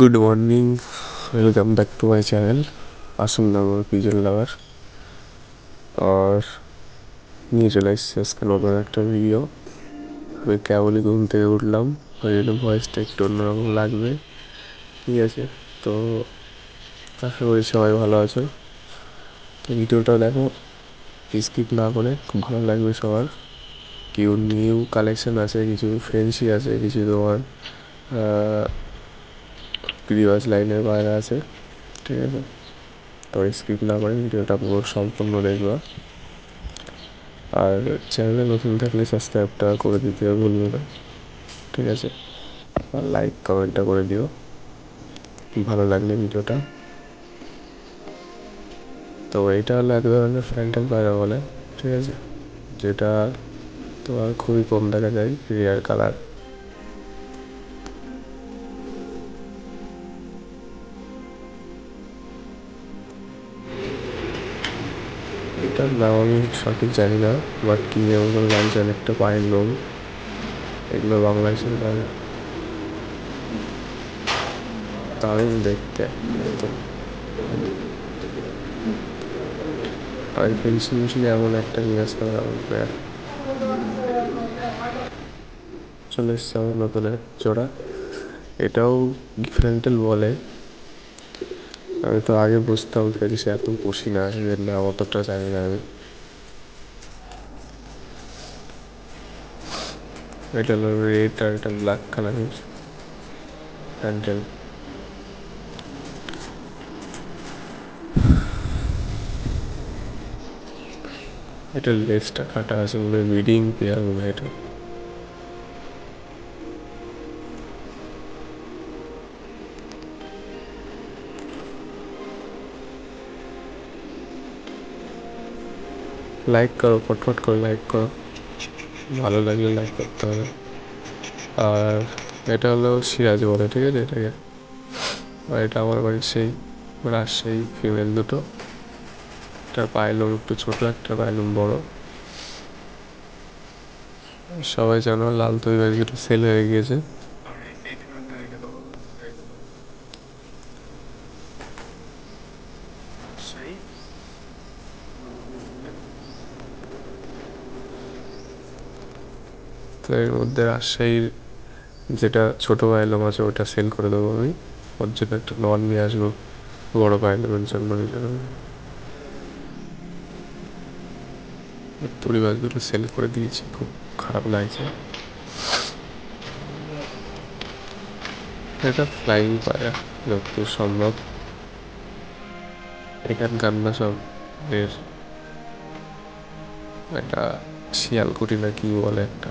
Good morning welcome back to my channel Asannagar pigeon lover আর নিয়ে চলে এসেছি আজকে নতুন একটা ভিডিও আমি কেবলই ঘুম থেকে উঠলাম, ওই জন্য ভয়েসটা একটু অন্যরকম লাগবে। ঠিক আছে, তো আশা করি সবাই ভালো আছে। তো ভিডিওটা দেখো স্কিপ না করে খুব ভালো লাগবে সবার। কেউ নিউ কালেকশন আছে, কিছু ফ্রেন্সি আছে, কিছু তোমার রিওয়াজ লাইনের বাইরে আছে, ঠিক আছে? তো স্কিপ না করে ভিডিওটা পুরো সম্পূর্ণ দেখবা। আর চ্যানেলে নতুন থাকলে সাবস্ক্রাইবটা করে দিতে ভুলবে না, ঠিক আছে? আর লাইক, কমেন্টটা করে দিও। ভালো লাগলে ভিডিওটা। তো এইটা হলো এক ধরনের ফ্যান্টাল পায়রা বলে ঠিক আছে? যেটা তোমার খুবই কম দেখা যায় রেয়ার কালার এটার নাম আমি সঠিক জানি না বাট কি এমন নাম জানি একটা পায়ের লোম। এগুলো বাংলাদেশের নাম। দারুণ দেখতে। আর পেন্সিল মেশিন এমন একটা নিয়ে আসতে হবে চলে এসছে আমার নতুন জোড়া। এটাও ডিফারেন্টাল বলে। আমি তো আগে বুঝতাম সে এত পুষি না এদের নাম অতটা জানি না আমি। এটা হলো রেড আর এটা ব্ল্যাক কালারের প্যান্টেল এটা লেসটা কাটা আছে বলে রিডিং পেয়ার বলে এটা। লাইক করো ফটফট করে লাইক করো ভালো লাগলে লাইক করতে হবে আর এটা হলো সিরাজ বলে, ঠিক আছে? এটাকে। আর এটা আমার বাড়ির সেই রাজশাহী ফিমেল দুটো। একটা পাইলুম একটু ছোটো, একটা পাইলুম বড়। সবাই জানো লাল তৈরি একটু সেল হয়ে গিয়েছে। তো এর মধ্যে রাজশাহীর যেটা ছোটো পাইলম আছে, ওটা সেল করে দেবো আমি। ওর জন্য একটা নন নিয়ে আসব, বড়ো পাইলমের জন্য। পরিবার দুটো সেল করে দিয়েছি, খুব খারাপ লাগছে। এটা ফ্লাইং পায়রা, যতদূর সম্ভব। এখানকার না সব এর একটা শিয়ালকুটি না কি বলে একটা।